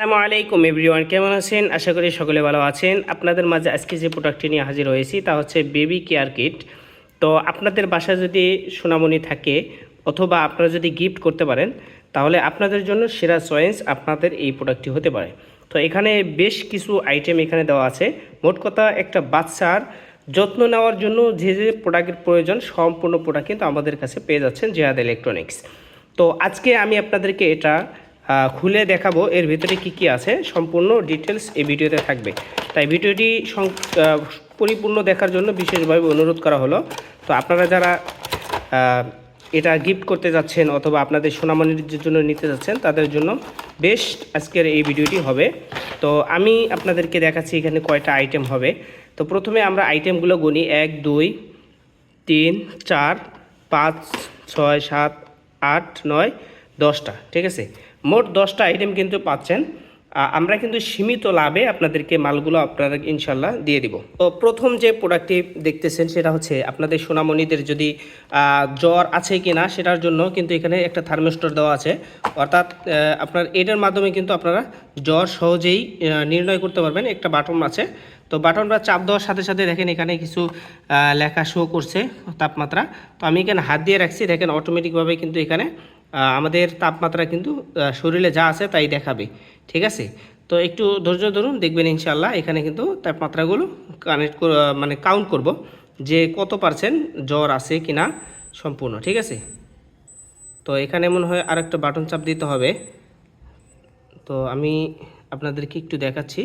আসসালামু আলাইকুম এভরিওয়ান, কেমন আছেন? আশা করি সকলে ভালো আছেন। আপনাদের মাঝে আজকে যে প্রোডাক্টটি নিয়ে হাজির হয়েছি, তা হচ্ছে বেবি কেয়ার কিট তো আপনাদের বাসায় যদি সোনামণি থাকে অথবা আপনারা যদি গিফট করতে পারেন, তাহলে আপনাদের জন্য সেরা চয়েস আপনাদের এই প্রোডাক্টটি হতে পারে। তো এখানে বেশ কিছু আইটেম এখানে দেওয়া আছে। মোট কথা একটা বাচ্চার যত্ন নেওয়ার জন্য যে যে প্রোডাক্টের প্রয়োজন, সম্পূর্ণ প্রোডাক্ট কিন্তু আমাদের কাছে পেয়ে যাচ্ছেন জেহাদ ইলেকট্রনিক্স তো আজকে আমি আপনাদেরকে এটা খুলে দেখাবো এর ভিতরে কি কি আছে। সম্পূর্ণ ডিটেলস এই ভিডিওতে থাকবে। তাই ভিডিওটি পরিপূর্ণ দেখার জন্য বিশেষভাবে অনুরোধ করা হলো। তো আপনারা যারা এটা গিফট করতে যাচ্ছেন অথবা আপনাদের সোনামণির জন্য নিতে যাচ্ছেন, তাদের জন্য বেশ আজকের এই ভিডিওটি হবে। তো আমি আপনাদেরকে দেখাচ্ছি এখানে কয়টা আইটেম হবে। তো প্রথমে আমরা আইটেমগুলো গুনি। এক, দুই, তিন, চার, পাঁচ, ছয়, সাত, আট, নয়, দশটা। ঠিক আছে? মোট দশটা আইটেম কিন্তু পাচ্ছেন। আমরা কিন্তু সীমিত লাভে আপনাদেরকে মালগুলো আপনারা ইনশাল্লাহ দিয়ে দিব। তো প্রথম যে প্রোডাক্টটি দেখতেছেন সেটা হচ্ছে আপনাদের সোনামণিদের যদি জ্বর আছে কি না সেটার জন্য কিন্তু এখানে একটা থার্মোস্টর দেওয়া আছে। অর্থাৎ আপনার এটার মাধ্যমে কিন্তু আপনারা জ্বর সহজেই নির্ণয় করতে পারবেন। একটা বাটন আছে। তো বাটনটা চাপ দেওয়ার সাথে সাথে দেখেন এখানে কিছু লেখা শো করছে, তাপমাত্রা। তো আমি এখানে হাত দিয়ে রাখছি। দেখেন অটোমেটিকভাবে কিন্তু এখানে আমাদের তাপমাত্রা কিন্তু শরীরে যা আছে তাই দেখাবে, ঠিক আছে? তো একটু ধৈর্য ধরুন, দেখবেন ইনশাল্লাহ এখানে কিন্তু তাপমাত্রাগুলো কানেক্ট মানে কাউন্ট করব যে কত পার্সেন্ট জ্বর আছে কি না সম্পূর্ণ, ঠিক আছে? তো এখানে মনে হয় আরেকটা বাটন চাপ দিতে হবে। তো আমি আপনাদেরকে একটু দেখাচ্ছি।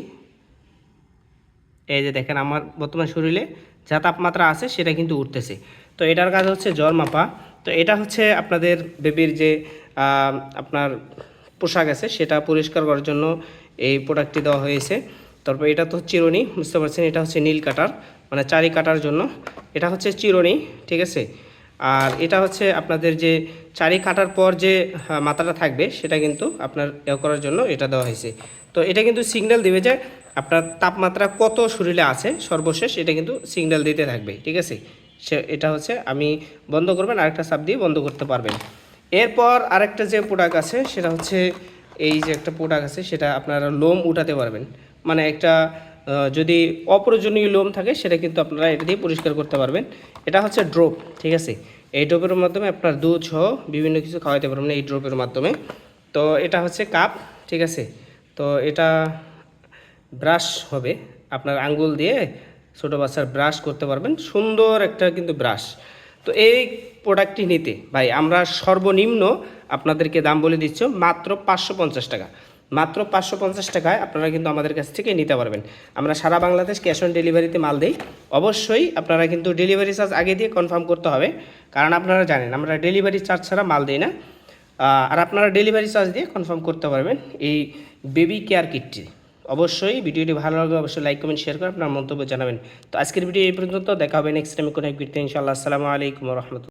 এই যে দেখেন, আমার বর্তমান শরীরে যা তাপমাত্রা আছে সেটা কিন্তু উঠতেছে। তো এটার কাজ হচ্ছে জ্বর মাপা। তো এটা হচ্ছে আপনাদের বেবির যে আপনার পোশাক আছে, সেটা পরিষ্কার করার জন্য এই প্রোডাক্টটি দেওয়া হয়েছে। তারপর এটা তো চিরুনি, বুঝতে পারছেন? এটা হচ্ছে নীল কাটার মানে চারি কাটার জন্য। এটা হচ্ছে চিরুনি, ঠিক আছে? আর এটা হচ্ছে আপনাদের যে চারি কাটার পর যে মাথাটা থাকবে, সেটা কিন্তু আপনার এ করার জন্য এটা দেওয়া হয়েছে। তো এটা কিন্তু সিগন্যাল দেবে যে আপনার তাপমাত্রা কত শরীরে আছে, সর্বশেষ এটা কিন্তু সিগন্যাল দিতে থাকবে, ঠিক আছে? সে, এটা হচ্ছে আমি বন্ধ করবেন, আরেকটা চাপ দিয়ে বন্ধ করতে পারবেন। এরপর আরেকটা যে প্রোডাক্ট আছে, সেটা হচ্ছে এই যে একটা প্রোডাক্ট আছে, সেটা আপনারা লোম উঠাতে পারবেন। মানে একটা যদি অপ্রয়োজনীয় লোম থাকে, সেটা কিন্তু আপনারা এটা দিয়ে পরিষ্কার করতে পারবেন। এটা হচ্ছে ড্রপ, ঠিক আছে? এই ড্রপের মাধ্যমে আপনার দুধ সহ বিভিন্ন কিছু খাওয়াতে পারবেন এই ড্রপের মাধ্যমে। তো এটা হচ্ছে কাপ, ঠিক আছে? তো এটা ব্রাশ হবে। আপনার আঙ্গুল দিয়ে ছোটো বাচ্চার ব্রাশ করতে পারবেন। সুন্দর একটা কিন্তু ব্রাশ। তো এই প্রোডাক্টটি নিতে, ভাই, আমরা সর্বনিম্ন আপনাদেরকে দাম বলে দিচ্ছি মাত্র পাঁচশো পঞ্চাশ টাকা। মাত্র পাঁচশো পঞ্চাশ টাকায় আপনারা কিন্তু আমাদের কাছ থেকে নিতে পারবেন। আমরা সারা বাংলাদেশ ক্যাশ অন ডেলিভারিতে মাল দিই। অবশ্যই আপনারা কিন্তু ডেলিভারি চার্জ আগে দিয়ে কনফার্ম করতে হবে, কারণ আপনারা জানেন আমরা ডেলিভারি চার্জ ছাড়া মাল দিই না। আর আপনারা ডেলিভারি চার্জ দিয়ে কনফার্ম করতে পারবেন এই বেবি কেয়ার কিটটি। অবশ্যই ভিডিওটি ভালো লাগলে অবশ্যই লাইক, কমেন্ট শেয়ার করে আপনার মন্তব্য জানাবেন। তো আজকের ভিডিও এই পর্যন্ত, দেখা হবে নেক্সট টাইমে কোনো এক ভিডিওতে ইনশাআল্লাহ। আসসালামু আলাইকুম রহমতুল্লাহ।